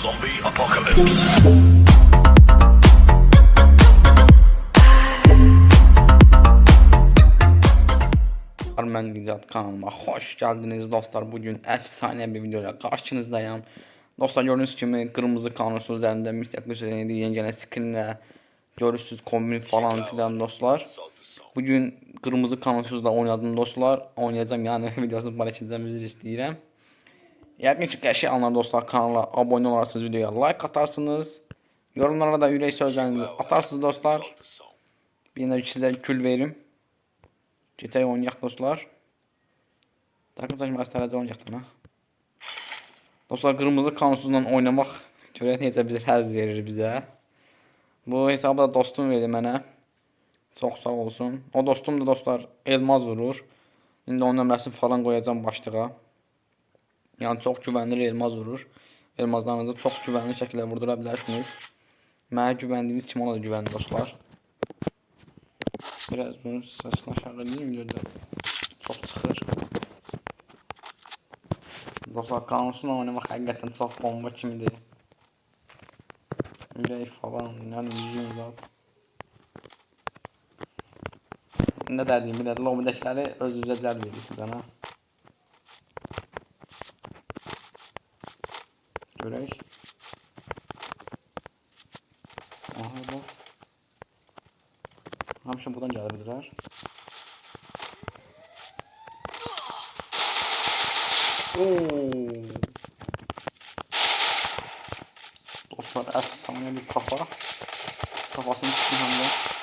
Zombie apocalypse. Armen Gicat kanalıma hoş geldiniz dostlar. Bugün efsane bir videoyla karşınızdayım. Dostlar gördüğünüz gibi kırmızı kanusu üzerinde Lucid'in yeni gelen skinle görürsünüz kombin falan filan dostlar. Bugün kırmızı kanusuzla oynadım dostlar. Oynayacağım yani videosunu paylaşacağım üzere istəyirəm. Yəqin ki qəşəng anlar dostlar kanala abone olarsınız videoya like atarsınız. Yorumlara da ürək sözlərinizi atarsınız dostlar. Bir də sizə kül verim. GTA oynayaq dostlar. Takım taşıma istərəcə oynayaq da. Dostlar qırmızı kanunsuzla oynamaq görə necə bizə həzz verir bizə. Bu hesabı da dostum verdi mənə. Çox sağ olsun. O dostum da dostlar elmaz vurur. İndi onun nömrəsini falan qoyacağam başlığa. Yəni çox güvənli elmaz vurur. Elmazlarınızı çox güvənli şəkildə vurdura bilərsiniz. Mənə güvəndiyiniz kimi ona da güvənin dostlar. Biraz bunu saçını aşağı edeyim gördüm. Çok sıkır. Dostlar kanusunu oynamak hakikaten çok bomba kimidir. Ürək falan, yani yüzüm zat. Ne derdiyim bir de lobidəkiləri özünüzə cəlb edir sizdən Görək. Aha bu. Hamşın buradan gelebilirler. Oo. Dostlar efsane bir kafa. Kafasını tutun hem.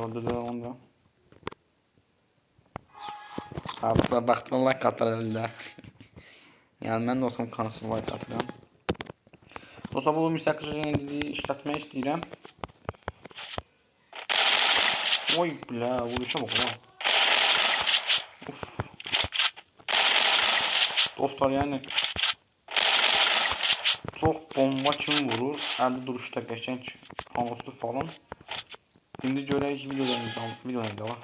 Orada da onda. Abi size baktım like atar yəni mən də olsam kansız like atıram. Dostlar bu müstəqil dediyi işlətmək istəyirəm. Oy blə, vuruşa ha. Uf. Dostlar yəni çox bomba kimi vurur. Əldə duruşda qəşəng anonslu falan. İndi görək videolarımızdan, videolarda var.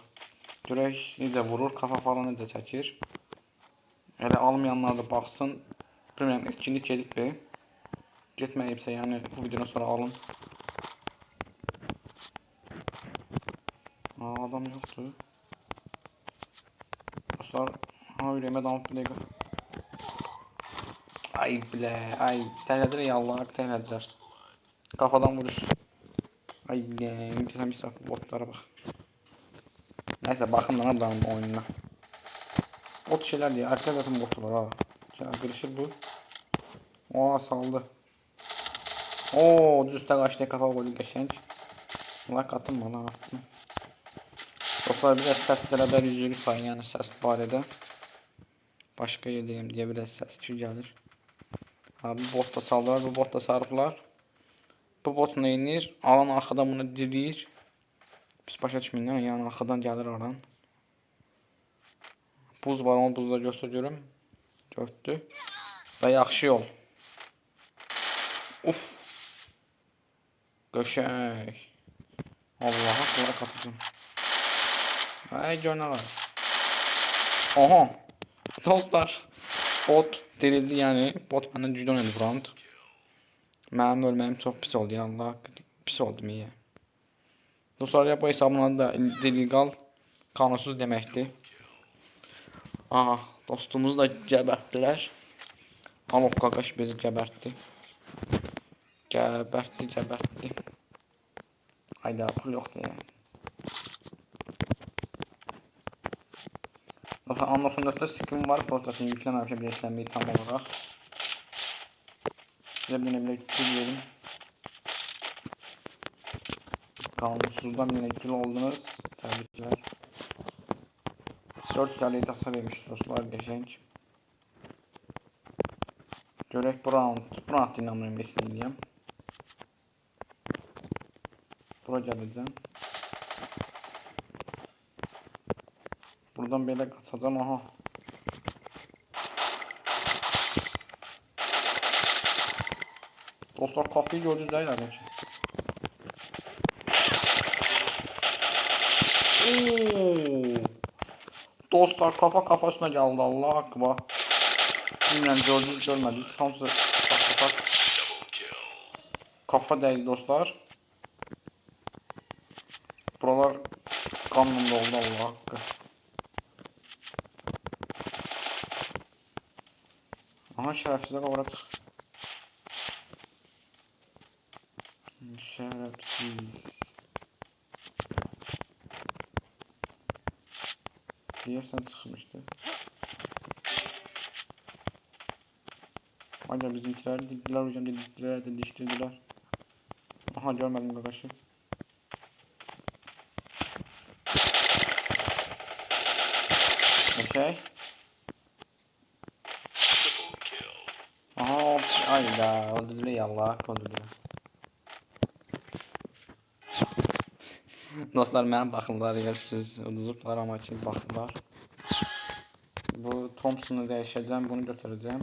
Görək necə vurur, kafa falan necə çəkir. Elə almayanlar da baxsın. Bilmirəm, etkinlik gedib be. Getməyibsə, yəni bu videodan sonra alın. Aa, adam yoxdur. Dostlar, ha ürəyimə damıb bir dəqiqə. Ay bilə, ay, tələdir ya Allah, tələdir. Kafadan vuruş. Ay, imtihan bir saat botlara bak. Neyse bakın lan adamın oyununa. Bot şeyler diye arka zaten botlar ha. Şöyle kırışır bu. Oha saldı. Oo düz üstte kaçtı kafa golü geçenç. Like atın bana attım. Dostlar biraz səslərə də üzülü sayın yəni səs barədə. Başqa yerdəyim deyə biraz səs gelir. Abi bot da saldılar, bu bot da sarıblar. Bu bot nə edir? Alan arxadan bunu diriyir. Pis başa düşməyin, yəni, arxadan gəlir aran. Buz var, onu buzda göstər görüm. Gördü. Və yaxşı yol. Uf. Qəşəng. Allaha qulaq qatacağım. Ay görünər. Aha. Dostlar. Bot dirildi yəni. Bot məndən öldü round. Mənim ölməyim çox pis oldu ya Allah. Pis oldu niyə? Dostlar bu hesabın adı da illegal, kanunsuz deməkdir. Aha, dostumuzu da gəbərtdilər. Alov qaqaş bizi gəbərtdi. Gəbərtdi, gəbərtdi. Hayda, pul yoxdur yəni. Dostlar, anlasın 4-də skin var, postasını yükləməmişəm birləşlənməyi tam olaraq. Sizə bir kül verim. Kanunsuzdan münekkil oldunuz. Tebrikler. 4 tane tasa vermiş dostlar geçenç. Görək bu round, bu round dinamını besləyəcəm. Bura gələcəm. Buradan belə qaçacam, aha. Dostlar kafayı gördünüz değil yani. Oo. Dostlar kafa kafasına geldi Allah akbar. Bilmiyorum gördünüz görmediniz. Hamısı tak tak tak. Kafa değdi dostlar. Buralar kanlı oldu Allah hakkı. Aha şerefsizler oraya çık. Şerefsiz. Diyersen çıkmıştı. Acaba bizimkiler diktiler hocam dediktiler de diştirdiler. Aha görmedim arkadaşı. Okey. Aha ayda öldürdüler ya Allah öldürdüler. Dostlar mənə baxırlar əgər siz uduzublar amma ki baxırlar. Bu Thompson'u dəyişəcəm, bunu götürəcəm.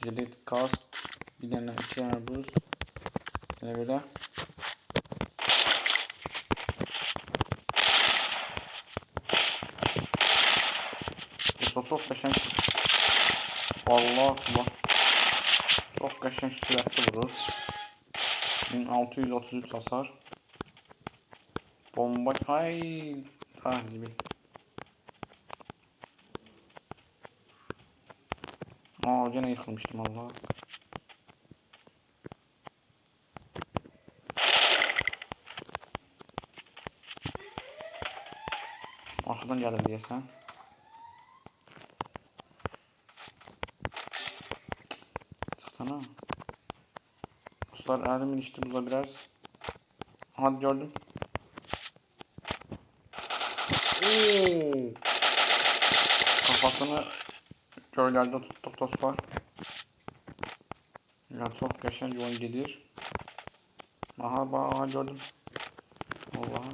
Jilet kask, bir dənə iki dənə buz. Elə belə. Dostlar çox qəşəng. Allah Allah. Çox qəşəng sürətli vurur. 1633 hasar. Bomba ay takibi. Aa gene yıkılmıştım Allah. Arkadan gelir diyesen. Çıktana. Dostlar elim ilişti buza biraz. Hadi gördüm. Oo. Kafasını köylerde tuttuk dostlar. Ya çok geçen yol gelir. Aha bak aha gördüm. Allah.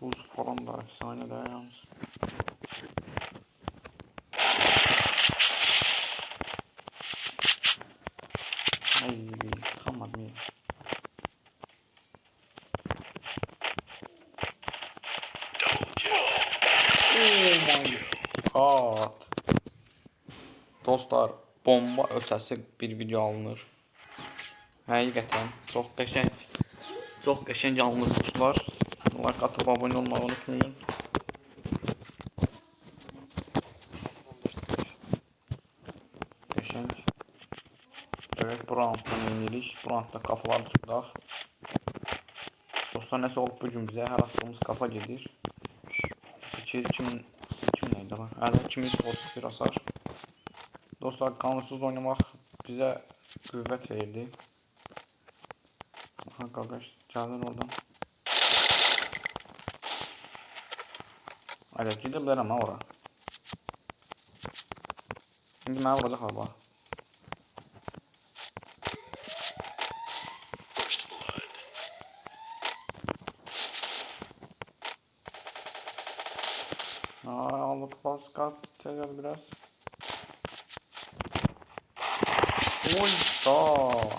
Buz falan da efsane de yalnız. Ay çıkamadım ya. Double kill. God. Dostlar, bomba ötəsi bir video alınır. Həqiqətən çox qəşəng. Çox qəşəng alınır dostlar. Like atıb abunə olmağı unutmayın. Qəşəng. Evet, bu rounddan yenilik. Bu roundda kafalar tutdaq. Dostlar, nəsə olub bu gün bizə hər attığımız kafa gedir. Fikir 2000 2000 neydi lan? Hələ 231 hasar. Dostlar kanunsuz oynamaq bizə qüvvət verdi. Aha qardaş gəlir oradan. Hələ gedə bilərəm ha ora. İndi mənə vuracaq hava. Alıp bas kat gel biraz. Oy da.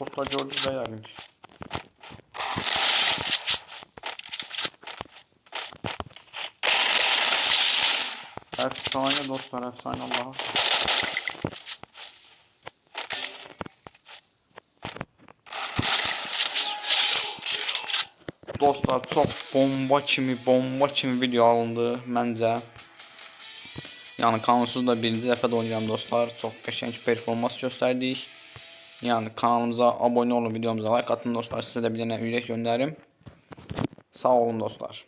Dostlar gördünüz de yani. Efsane dostlar efsane Allah'a. Dostlar çox bomba kimi, bomba kimi video alındı məncə. Yəni kanunsuz da birinci dəfə də dostlar. Çox qəşəng performans göstərdik. Yəni kanalımıza abunə olun, videomuza like atın dostlar. Sizə də bir dənə ürək göndərim. Sağ olun dostlar.